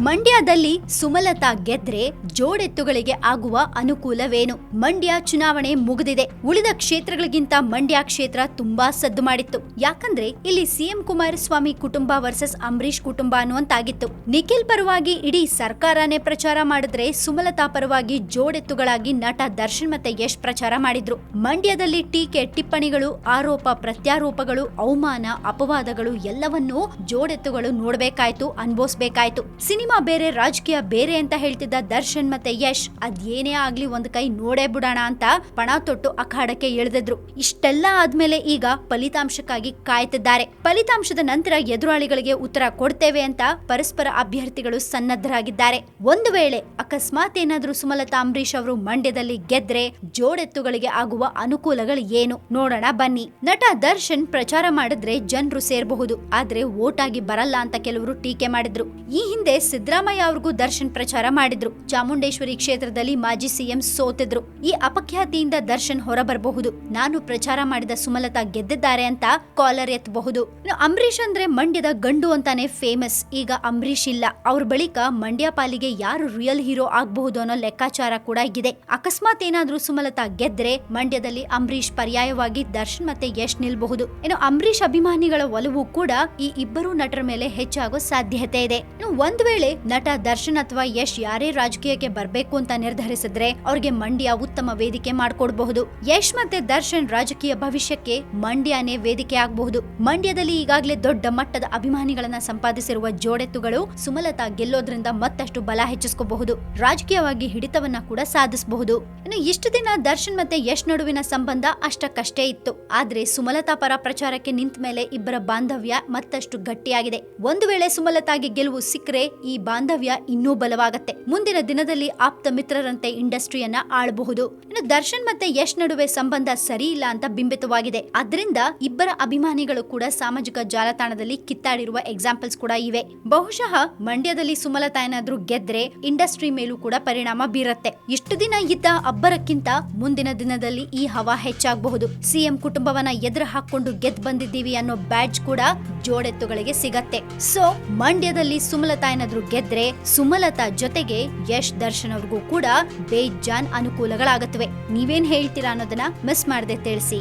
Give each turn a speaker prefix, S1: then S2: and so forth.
S1: ಮಂಡ್ಯದಲ್ಲಿ ಸುಮಲತಾ ಗೆದ್ರೆ ಜೋಡೆತ್ತುಗಳಿಗೆ ಆಗುವ ಅನುಕೂಲವೇನು? ಮಂಡ್ಯ ಚುನಾವಣೆ ಮುಗಿದಿದೆ. ಉಳಿದ ಕ್ಷೇತ್ರಗಳಿಗಿಂತ ಮಂಡ್ಯ ಕ್ಷೇತ್ರ ತುಂಬಾ ಸದ್ದು ಮಾಡಿತ್ತು. ಯಾಕಂದ್ರೆ ಇಲ್ಲಿ ಸಿಎಂ ಕುಮಾರಸ್ವಾಮಿ ಕುಟುಂಬ ವರ್ಸಸ್ ಅಂಬರೀಶ್ ಕುಟುಂಬ ಅನ್ನುವಂತಾಗಿತ್ತು. ನಿಖಿಲ್ ಪರವಾಗಿ ಇಡೀ ಸರ್ಕಾರನೇ ಪ್ರಚಾರ ಮಾಡಿದ್ರೆ ಸುಮಲತಾ ಪರವಾಗಿ ಜೋಡೆತ್ತುಗಳಾಗಿ ನಟ ದರ್ಶನ್ ಮತ್ತೆ ಯಶ್ ಪ್ರಚಾರ ಮಾಡಿದ್ರು. ಮಂಡ್ಯದಲ್ಲಿ ಟೀಕೆ, ಟಿಪ್ಪಣಿಗಳು, ಆರೋಪ, ಪ್ರತ್ಯಾರೋಪಗಳು, ಅವಮಾನ, ಅಪವಾದಗಳು ಎಲ್ಲವನ್ನೂ ಜೋಡೆತ್ತುಗಳು ನೋಡಬೇಕಾಯ್ತು, ಅನ್ಭವಿಸ್ಬೇಕಾಯ್ತು. ಸಿನಿಮಾ ಬೇರೆ, ರಾಜಕೀಯ ಬೇರೆ ಅಂತ ಹೇಳ್ತಿದ್ದ ದರ್ಶನ್ ಮತ್ತೆ ಯಶ್, ಅದೇನೇ ಆಗ್ಲಿ ಒಂದ್ ಕೈ ನೋಡೇ ಬಿಡೋಣ ಅಂತ ಪಣ ತೊಟ್ಟು ಅಖಾಡಕ್ಕೆ ಇಳಿದಿದ್ರು ಇಷ್ಟೆಲ್ಲ ಆದ್ಮೇಲೆ ಈಗ ಫಲಿತಾಂಶಕ್ಕಾಗಿ ಕಾಯ್ತಿದ್ದಾರೆ. ಫಲಿತಾಂಶದ ನಂತರ ಎದುರಾಳಿಗಳಿಗೆ ಉತ್ತರ ಕೊಡ್ತೇವೆ ಅಂತ ಪರಸ್ಪರ ಅಭ್ಯರ್ಥಿಗಳು ಸನ್ನದ್ಧರಾಗಿದ್ದಾರೆ. ಒಂದು ವೇಳೆ ಅಕಸ್ಮಾತ್ ಏನಾದ್ರೂ ಸುಮಲತಾ ಅಂಬರೀಶ್ ಅವರು ಮಂಡ್ಯದಲ್ಲಿ ಗೆದ್ರೆ ಜೋಡೆತ್ತುಗಳಿಗೆ ಆಗುವ ಅನುಕೂಲಗಳು ಏನು? ನೋಡೋಣ, ಬನ್ನಿ. ನಟ ದರ್ಶನ್ ಪ್ರಚಾರ ಮಾಡಿದ್ರೆ ಜನರು ಸೇರಬಹುದು. ಆದ್ರೆ ಓಟಾಗಿ ಬರಲ್ಲ ಅಂತ ಕೆಲವರು ಟೀಕೆ ಮಾಡಿದ್ರು. ಈ ಹಿಂದೆ ಸಿದ್ದರಾಮಯ್ಯ ಅವ್ರಿಗೂ ದರ್ಶನ್ ಪ್ರಚಾರ ಮಾಡಿದ್ರು. ಚಾಮುಂಡೇಶ್ವರಿ ಕ್ಷೇತ್ರದಲ್ಲಿ ಮಾಜಿ ಸಿಎಂ ಸೋತಿದ್ರು. ಈ ಅಪಖ್ಯಾತಿಯಿಂದ ದರ್ಶನ್ ಹೊರಬರಬಹುದು. ನಾನು ಪ್ರಚಾರ ಮಾಡಿದ ಸುಮಲತಾ ಗೆದ್ದಿದ್ದಾರೆ ಅಂತ ಕಾಲರ್ ಎತ್ತಬಹುದು. ಅಂಬರೀಶ್ ಅಂದ್ರೆ ಮಂಡ್ಯದ ಗಂಡು ಅಂತಾನೆ ಫೇಮಸ್ ಈಗ ಅಂಬರೀಶ್ ಇಲ್ಲ. ಅವ್ರ ಬಳಿಕ ಮಂಡ್ಯ ಪಾಲಿಗೆ ಯಾರು ರಿಯಲ್ ಹೀರೋ ಆಗಬಹುದು ಅನ್ನೋ ಲೆಕ್ಕಾಚಾರ ಕೂಡ ಇದೆ. ಅಕಸ್ಮಾತ್ ಏನಾದ್ರೂ ಸುಮಲತಾ ಗೆದ್ರೆ ಮಂಡ್ಯದಲ್ಲಿ ಅಂಬರೀಶ್ ಪರ್ಯಾಯವಾಗಿ ದರ್ಶನ್ ಮತ್ತೆ ಯಶ್ ನಿಲ್ಬಹುದು. ಇನ್ನು ಅಂಬರೀಶ್ ಅಭಿಮಾನಿಗಳ ಒಲವು ಕೂಡ ಈ ಇಬ್ಬರು ನಟರ ಮೇಲೆ ಹೆಚ್ಚಾಗೋ ಸಾಧ್ಯತೆ ಇದೆ. ಇನ್ನು ಒಂದ್ ವೇಳೆ ನಟ ದರ್ಶನ್ ಅಥವಾ ಯಶ್ ಯಾರೇ ರಾಜಕೀಯಕ್ಕೆ ಬರಬೇಕು ಅಂತ ನಿರ್ಧರಿಸಿದ್ರೆ ಅವ್ರಿಗೆ ಮಂಡ್ಯ ಉತ್ತಮ ವೇದಿಕೆ ಮಾಡ್ಕೊಡ್ಬಹುದು. ಯಶ್ ಮತ್ತೆ ದರ್ಶನ್ ರಾಜಕೀಯ ಭವಿಷ್ಯಕ್ಕೆ ಮಂಡ್ಯನೇ ವೇದಿಕೆ ಆಗಬಹುದು. ಮಂಡ್ಯದಲ್ಲಿ ಈಗಾಗಲೇ ದೊಡ್ಡ ಮಟ್ಟದ ಅಭಿಮಾನಿಗಳನ್ನ ಸಂಪಾದಿಸಿರುವ ಜೋಡೆತ್ತುಗಳು ಸುಮಲತಾ ಗೆಲ್ಲೋದ್ರಿಂದ ಮತ್ತಷ್ಟು ಬಲ ಹೆಚ್ಚಿಸ್ಕೋಬಹುದು. ರಾಜಕೀಯವಾಗಿ ಹಿಡಿತವನ್ನ ಕೂಡ ಸಾಧಿಸಬಹುದು. ಇನ್ನು ಇಷ್ಟು ದಿನ ದರ್ಶನ್ ಮತ್ತೆ ಯಶ್ ನಡುವಿನ ಸಂಬಂಧ ಅಷ್ಟಕ್ಕಷ್ಟೇ ಇತ್ತು. ಆದ್ರೆ ಸುಮಲತಾ ಪರ ಪ್ರಚಾರಕ್ಕೆ ನಿಂತ ಮೇಲೆ ಇಬ್ಬರ ಬಾಂಧವ್ಯ ಮತ್ತಷ್ಟು ಗಟ್ಟಿಯಾಗಿದೆ. ಒಂದು ವೇಳೆ ಸುಮಲತಾಗೆ ಗೆಲುವು ಸಿಕ್ಕರೆ ಈ ಬಾಂಧವ್ಯ ಇನ್ನೂ ಬಲವಾಗತ್ತೆ. ಮುಂದಿನ ದಿನದಲ್ಲಿ ಆಪ್ತ ಮಿತ್ರರಂತೆ ಇಂಡಸ್ಟ್ರಿಯನ್ನ ಆಳಬಹುದು. ಇನ್ನು ದರ್ಶನ್ ಮತ್ತೆ ಯಶ್ ನಡುವೆ ಸಂಬಂಧ ಸರಿ ಇಲ್ಲ ಅಂತ ಬಿಂಬಿತವಾಗಿದೆ. ಅದರಿಂದ ಇಬ್ಬರ ಅಭಿಮಾನಿಗಳು ಕೂಡ ಸಾಮಾಜಿಕ ಜಾಲತಾಣದಲ್ಲಿ ಕಿತ್ತಾಡಿರುವ ಎಕ್ಸಾಂಪಲ್ಸ್ ಕೂಡ ಇವೆ. ಬಹುಶಃ ಮಂಡ್ಯದಲ್ಲಿ ಸುಮಲತಾ ಏನಾದ್ರೂ ಗೆದ್ರೆ ಇಂಡಸ್ಟ್ರಿ ಮೇಲೂ ಕೂಡ ಪರಿಣಾಮ ಬೀರತ್ತೆ. ಇಷ್ಟು ದಿನ ಇದ್ದ ಅಬ್ಬರಕ್ಕಿಂತ ಮುಂದಿನ ದಿನದಲ್ಲಿ ಈ ಹವಾ ಹೆಚ್ಚಾಗಬಹುದು. ಸಿಎಂ ಕುಟುಂಬವನ್ನ ಎದುರು ಹಾಕೊಂಡು ಗೆದ್ ಬಂದಿದ್ದೀವಿ ಅನ್ನೋ ಬ್ಯಾಡ್ಜ್ ಕೂಡ ಜೋಡೆತ್ತುಗಳಿಗೆ ಸಿಗತ್ತೆ. ಸೊ ಮಂಡ್ಯದಲ್ಲಿ ಸುಮಲತಾ ಏನಾದ್ರೂ ಗೆದ್ರೆ ಸುಮಲತಾ ಜೊತೆಗೆ ಯಶ್ ದರ್ಶನ್ ಅವ್ರಿಗೂ ಕೂಡ ಬೇಜಾನ್ ಅನುಕೂಲಗಳಾಗತ್ವೆ ನೀವೇನ್ ಹೇಳ್ತೀರಾ ಅನ್ನೋದನ್ನ ಮಿಸ್ ಮಾಡದೆ ತಿಳಿಸಿ.